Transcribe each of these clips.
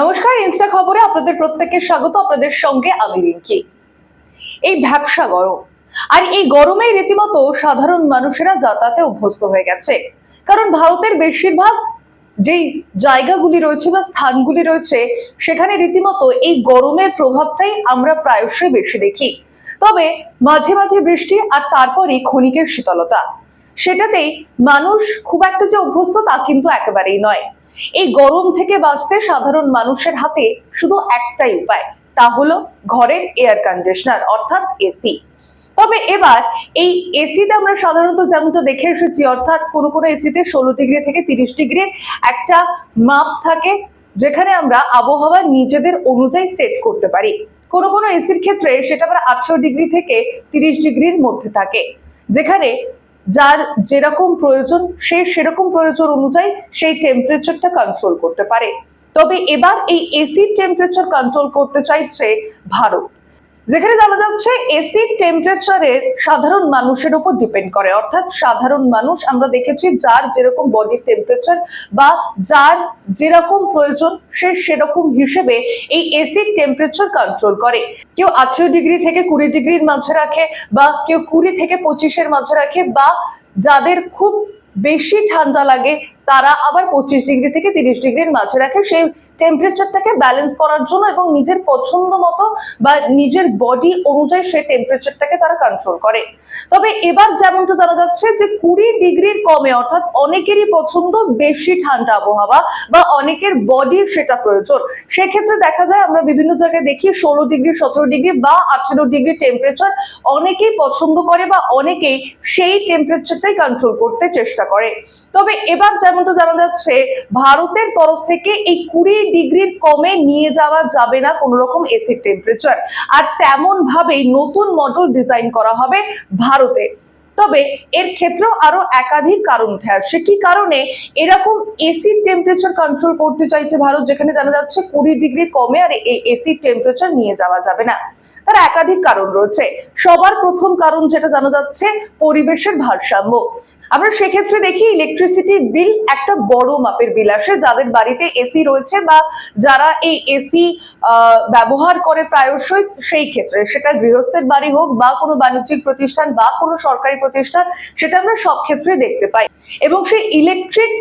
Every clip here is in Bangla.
নমস্কার, ইনস্টা খবরে আপনাদের প্রত্যেকের স্বাগত, আপনাদের সঙ্গে আমি রিঙ্কি। এই ভ্যাবসা গরম, আর এই গরমে রীতিমতো সাধারণ মানুষেরা যাতায়াতে অভ্যস্ত হয়ে গেছে। কারণ ভারতের বেশিরভাগ যেই জায়গাগুলি রয়েছে বা স্থানগুলি রয়েছে, সেখানে রীতিমতো এই গরমের প্রভাবটাই আমরা প্রায়শই বেশি দেখি। তবে মাঝে মাঝে বৃষ্টি আর তারপরে ক্ষণিকের শীতলতা, সেটাতেই মানুষ খুব একটা যে অভ্যস্ত তা কিন্তু একেবারেই নয়। এই গরম থেকে বাঁচতে সাধারণ মানুষের হাতে শুধু একটাই উপায়, তা হলো ঘরের এয়ার কন্ডিশনার অর্থাৎ এসি তবে এবার এই এসিতে আমরা সাধারণত যেমনটা দেখে এসেছি, অর্থাৎ কোনো কোনো এসিতে ষোলো ডিগ্রি থেকে তিরিশ ডিগ্রির একটা মাপ থাকে, যেখানে আমরা আবহাওয়া নিজেদের অনুযায়ী সেট করতে পারি। কোনো কোনো এসির ক্ষেত্রে সেটা আবার আটশো ডিগ্রি থেকে তিরিশ ডিগ্রির মধ্যে থাকে, যেখানে যার যেরকম প্রয়োজন, সে সেরকম প্রয়োজন অনুযায়ী সেই টেম্পারেচারটা কন্ট্রোল করতে পারে। তবে এবার এই এসি টেম্পারেচার কন্ট্রোল করতে চাইছে ভারত। যেখানে জানা যাচ্ছে এসির টেম্পারেচারের সাধারণ মানুষের উপর ডিপেন্ড করে। অর্থাৎ সাধারণ মানুষ আমরা দেখেছি যার যেরকম বডি টেম্পারেচার বা যার যেরকম প্রয়োজন সে সেরকম হিসেবে এই এসির টেম্পারেচার কন্ট্রোল করে। কেউ আঠেরো ডিগ্রি থেকে কুড়ি ডিগ্রির মাঝে রাখে বা কেউ কুড়ি থেকে পঁচিশের মাঝে রাখে বা যাদের খুব বেশি ঠান্ডা লাগে তারা আবার পঁচিশ ডিগ্রি থেকে তিরিশ ডিগ্রির মাঝে রাখে। সেই টেম্পারেচারটাকে ব্যালেন্স করার জন্য এবং নিজের পছন্দ মতো বা নিজের বডি অনুযায়ী সেই টেম্পারেচারটাকে তারা কন্ট্রোল করে। তবে এবার যেমনটা জানা যাচ্ছে যে কুড়ি ডিগ্রির কমে অর্থাৎ অনেকেরই পছন্দ বেশি ঠান্ডা আবহাওয়া বা অনেকের বডির সেটা প্রয়োজন। সেক্ষেত্রে দেখা যায় আমরা বিভিন্ন জায়গায় দেখি ষোলো ডিগ্রি, সতেরো ডিগ্রি বা আঠেরো ডিগ্রি টেম্পারেচার অনেকেই পছন্দ করে বা অনেকেই সেই টেম্পারেচারটাই কন্ট্রোল করতে চেষ্টা করে। তবে এবার যেমনটা জানা যাচ্ছে, ভারতের তরফ থেকে এই কুড়ি ডিগ্রির কমে নিয়ে যাওয়া যাবে না কোনো রকম এসির টেম্পারেচার আর তেমন ভাবেই নতুন মডেল ডিজাইন করা হবে ভারতে। তবে এর ক্ষেত্রেও আরও একাধিক কারণ উঠে আসছে। কি কারণে? এরকম এসি টেম্পারেচার কন্ট্রোল করতে চাইছে ভারত, যেখানে জানা যাচ্ছে কুড়ি ডিগ্রি কমে আর এই এসি টেম্পারেচার নিয়ে যাওয়া যাবে না। তার একাধিক কারণ রয়েছে। সবার প্রথম কারণ যেটা জানা যাচ্ছে, পরিবেশের ভারসাম্য। আমরা সেক্ষেত্রে দেখি ইলেকট্রিসিটি বিল একটা বড় মাপের বিল আসে। যাদের বাড়িতে এসি রয়েছে বা যারা এই এসি ব্যবহার করে প্রায়শই সেই ক্ষেত্রে। সেটা গৃহস্থের বাড়ি হোক বা কোনো বাণিজ্যিক প্রতিষ্ঠান বা কোনো সরকারি প্রতিষ্ঠান, সেটা আমরা সব ক্ষেত্রে দেখতে পাই। এবং সেই ইলেকট্রিক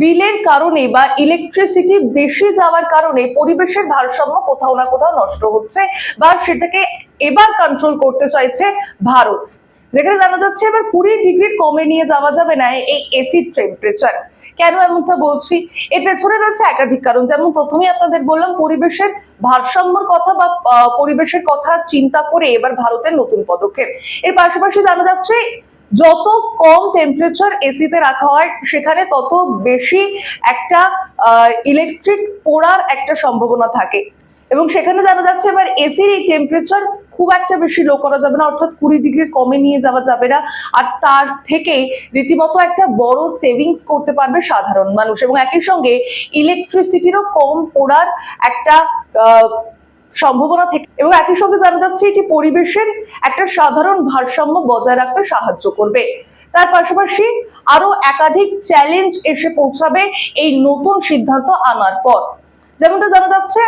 বিলের কারণে বা ইলেকট্রিসিটি বেশি যাওয়ার কারণে পরিবেশের ভারসাম্য কোথাও না কোথাও নষ্ট হচ্ছে বা সেটাকে এবার কন্ট্রোল করতে চাইছে ভারত। যেখানে জানা যাচ্ছে এবার কুড়ি ডিগ্রি কমে নিয়ে যাওয়া যাবে না এই এসির টেম্পারেচার কেন এমনটা বলছি? এর পেছনে রয়েছে একাধিক কারণ। যেমন প্রথমেই আপনাদের বললাম, পরিবেশের ভারসাম্যর কথা বা পরিবেশের কথা চিন্তা করে এবার ভারতের নতুন পদক্ষেপ। এর পাশাপাশি জানা যাচ্ছে, যত কম টেম্পারেচার এসিতে রাখা হয়, সেখানে তত বেশি একটা ইলেকট্রিক পোড়ার একটা সম্ভাবনা থাকে। এবং সেখানে জানা যাচ্ছে এবার এসির এই টেম্পারেচার খুব একটা বেশি লো করা যাবে না, অর্থাৎ কুড়ি ডিগ্রির কমে নিয়ে যাওয়া যাবে না। আর তার থেকে রীতিমতো একটা বড় সেভিংস করতে পারবে সাধারণ মানুষ। এবং একই সঙ্গে ইলেকট্রিসিটিরও কম পোড়ার একটা সম্ভাবনা থেকে এবং একই সঙ্গে জানা যাচ্ছে এটি পরিবেশের একটা সাধারণ ভারসাম্য বজায় রাখতে সাহায্য করবে। তার পাশাপাশি আরও একাধিক চ্যালেঞ্জ এসে পৌঁছাবে এই নতুন সিদ্ধান্ত আনার পর। যেমনটা জানা যাচ্ছে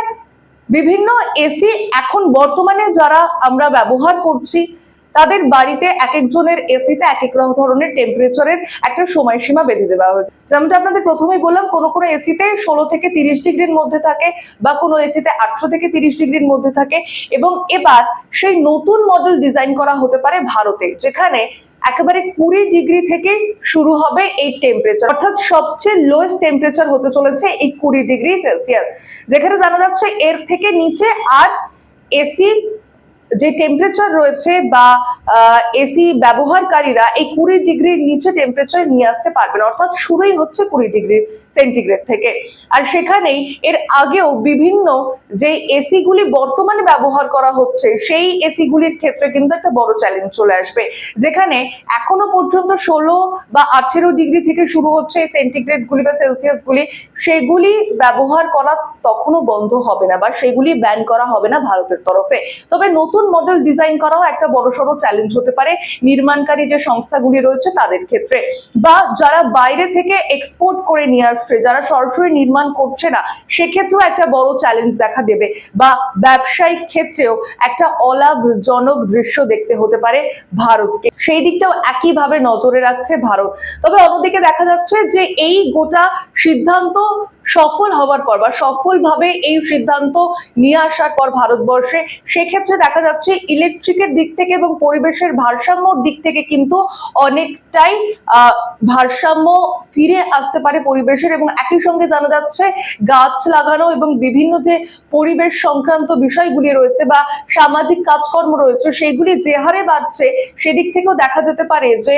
বিভিন্ন এসি এখন বর্তমানে যারা আমরা ব্যবহার করছি, তাদের বাড়িতে এক একজনের এসিতে এক এক ধরনের টেম্পারেচারের একটা সময়সীমা বেঁধে দেওয়া হয়েছে। যেমনটা আপনাদের প্রথমেই বললাম, কোনো কোনো এসিতে ষোলো থেকে তিরিশ ডিগ্রির মধ্যে থাকে বা কোনো এসিতে আটশো থেকে তিরিশ ডিগ্রির মধ্যে থাকে। এবং এবার সেই নতুন মডেল ডিজাইন করা হতে পারে ভারতে, যেখানে একেবারে কুড়ি ডিগ্রি থেকে শুরু হবে এই টেম্পারেচার অর্থাৎ সবচেয়ে লোয়েস্ট টেম্পারেচার হতে চলেছে এই কুড়ি ডিগ্রি সেলসিয়াস। যেখানে জানা যাচ্ছে এর থেকে নিচে আর এসি যে টেম্পারেচার রয়েছে বা এসি ব্যবহারকারীরা এই কুড়ি ডিগ্রির নিচে টেম্পারেচার নিয়ে আসতে পারবে না। অর্থাৎ শুরুই হচ্ছে কুড়ি ডিগ্রি সেন্টিগ্রেড থেকে। আর সেখানেই এর আগেও বিভিন্ন যে এসি গুলি বর্তমানে ব্যবহার করা হচ্ছে, সেই এসিগুলির ক্ষেত্রে কিন্তু একটা বড় চ্যালেঞ্জ চলে আসবে। যেখানে এখনও পর্যন্ত ষোলো বা আঠেরো ডিগ্রি থেকে শুরু হচ্ছে সেন্টিগ্রেড গুলি বা সেলসিয়াস গুলি। সেগুলি ব্যবহার করা তখনও বন্ধ হবে না বা সেগুলি ব্যান করা হবে না ভারতের তরফে। তবে নতুন নতুন মডেল ডিজাইন করাও একটা বড়সড় চ্যালেঞ্জ হতে পারে নির্মাণকারী যে সংস্থাগুলি রয়েছে তাদের ক্ষেত্রে। বা যারা বাইরে থেকে এক্সপোর্ট করে নিয়ে আসছে যারা সরাসরি নির্মাণ করছে না, সেক্ষেত্রেও একটা বড় চ্যালেঞ্জ দেখা দেবে বা ব্যবসায়িক ক্ষেত্রেও একটা অলাভজনক দৃশ্য দেখতে হতে পারে ভারতকে। সেই দিকটাও একইভাবে নজরে রাখছে ভারত। তবে অন্যদিকে দেখা যাচ্ছে যে এই গোটা সিদ্ধান্ত সফল হওয়ার পর বা সফলভাবে এই সিদ্ধান্ত নিয়ে আসার পর ভারতবর্ষে, সেক্ষেত্রে দেখা যাচ্ছে ইলেকট্রিকের দিক থেকে এবং পরিবেশের ভারসাম্যর দিক থেকে কিন্তু অনেকটাই ভারসাম্য ফিরে আসতে পারে পরিবেশের এবং একই সঙ্গে জানা যাচ্ছে গাছ লাগানো এবং বিভিন্ন যে পরিবেশ সংক্রান্ত বিষয়গুলি রয়েছে বা সামাজিক কাজকর্ম রয়েছে সেগুলি যে হারে বাড়ছে, সেদিক থেকেও দেখা যেতে পারে যে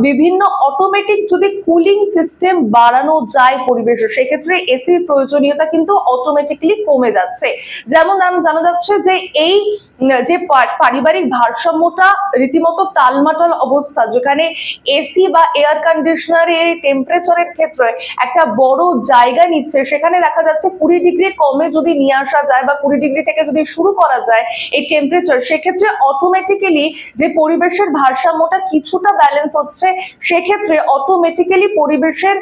বিভিন্ন অটোমেটিক যদি কুলিং সিস্টেম বাড়ানো যায় পরিবেশে, সেক্ষেত্রে এসির প্রয়োজনীয়তা কিন্তু অটোমেটিকলি কমে যাচ্ছে। যেমন জান- যাচ্ছে যে এই যে পারিবারিক ভারসাম্যটা রীতিমতো টালমাটাল অবস্থা, যেখানে এসি বা এয়ার কন্ডিশনার কন্ডিশনারের টেম্পারেচারের ক্ষেত্রে একটা বড় জায়গা নিচ্ছে, সেখানে দেখা যাচ্ছে কুড়ি ডিগ্রি কমে যদি নিয়ে আসা যায় বা কুড়ি ডিগ্রি থেকে যদি শুরু করা যায় এই টেম্পারেচার সেক্ষেত্রে অটোমেটিক্যালি যে পরিবেশের ভারসাম্যটা কিছুটা ব্যালেন্স হচ্ছে, সেক্ষেত্রে অটোমেটিক্যালি পরিবেশের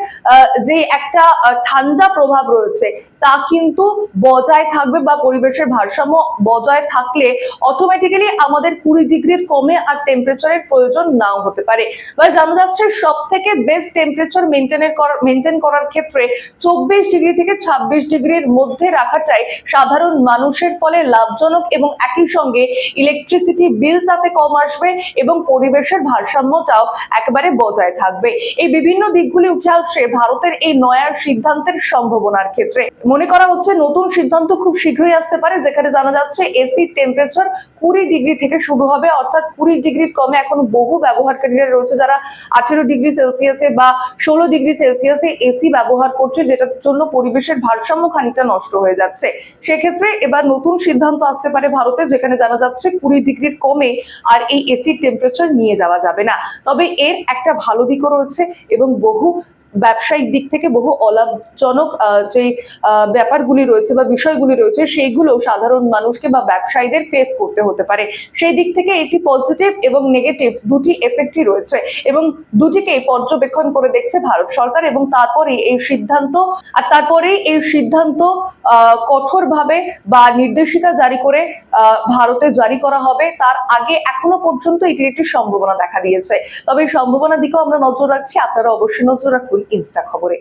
যে একটা ঠান্ডা প্রভাব রয়েছে তা কিন্তু বজায় থাকবে বা পরিবেশের ভারসাম্য বজায় থাকলে অটোমেটিক্যালি আমাদের কুড়ি ডিগ্রির কমে আর টেম্পারেচারের প্রয়োজন নাও হতে পারে। বা জানা যাচ্ছে সব থেকে বেস্ট টেম্পারেচার মেনটেনের মেনটেন করার ক্ষেত্রে চব্বিশ ডিগ্রি থেকে ছাব্বিশ ডিগ্রির মধ্যে রাখাটাই সাধারণ মানুষের ফলে লাভজনক এবং একই সঙ্গে ইলেকট্রিসিটি বিল তাতে কম আসবে এবং পরিবেশের ভারসাম্যটাও একেবারে বজায় থাকবে। এই বিভিন্ন দিকগুলি উঠে আসছে ভারতের এই নয়া সিদ্ধান্তের সম্ভাবনার ক্ষেত্রে। মনে করা হচ্ছে নতুন সিদ্ধান্ত খুব শীঘ্রই আসতে পারে, যেখানে জানা যাচ্ছে এসির টেম্পারেচার কুড়ি ডিগ্রি থেকে শুরু হবে, অর্থাৎ কুড়ি ডিগ্রির কমে এখন বহু ব্যবহারকারীরা রয়েছে যারা আঠেরো ডিগ্রি সেলসিয়াসে বা ষোলো ডিগ্রি সেলসিয়াসে এসি ব্যবহার করছে, যেটার জন্য পরিবেশের ভারসাম্য খানিকটা নষ্ট হয়ে যাচ্ছে। সেক্ষেত্রে এবার নতুন সিদ্ধান্ত আসতে পারে ভারতে, যেখানে জানা যাচ্ছে কুড়ি ডিগ্রির কমে আর এই এসির টেম্পারেচার নিয়ে যাওয়া যাবে না। তবে এর একটা ভালো দিকও রয়েছে এবং বহু ব্যবসায়িক দিক থেকে বহু অলাভজনক যে ব্যাপারগুলি রয়েছে বা বিষয়গুলি রয়েছে সেইগুলো সাধারণ মানুষকে বা ব্যবসায়ীদের ফেস করতে হতে পারে। সেই দিক থেকে এটি পজিটিভ এবং নেগেটিভ দুটি এফেক্টই রয়েছে এবং দুটিকেই পর্যবেক্ষণ করে দেখছে ভারত সরকার এবং তারপরে এই সিদ্ধান্ত, আর তারপরে এই সিদ্ধান্ত কঠোরভাবে বা নির্দেশিকা জারি করে ভারতে জারি করা হবে। তার আগে এখনও পর্যন্ত এটির একটি সম্ভাবনা দেখা দিয়েছে। তবে এই সম্ভাবনার দিকেও আমরা নজর রাখছি। আপনারা অবশ্যই নজর রাখুন। ইনস্টা খবরে।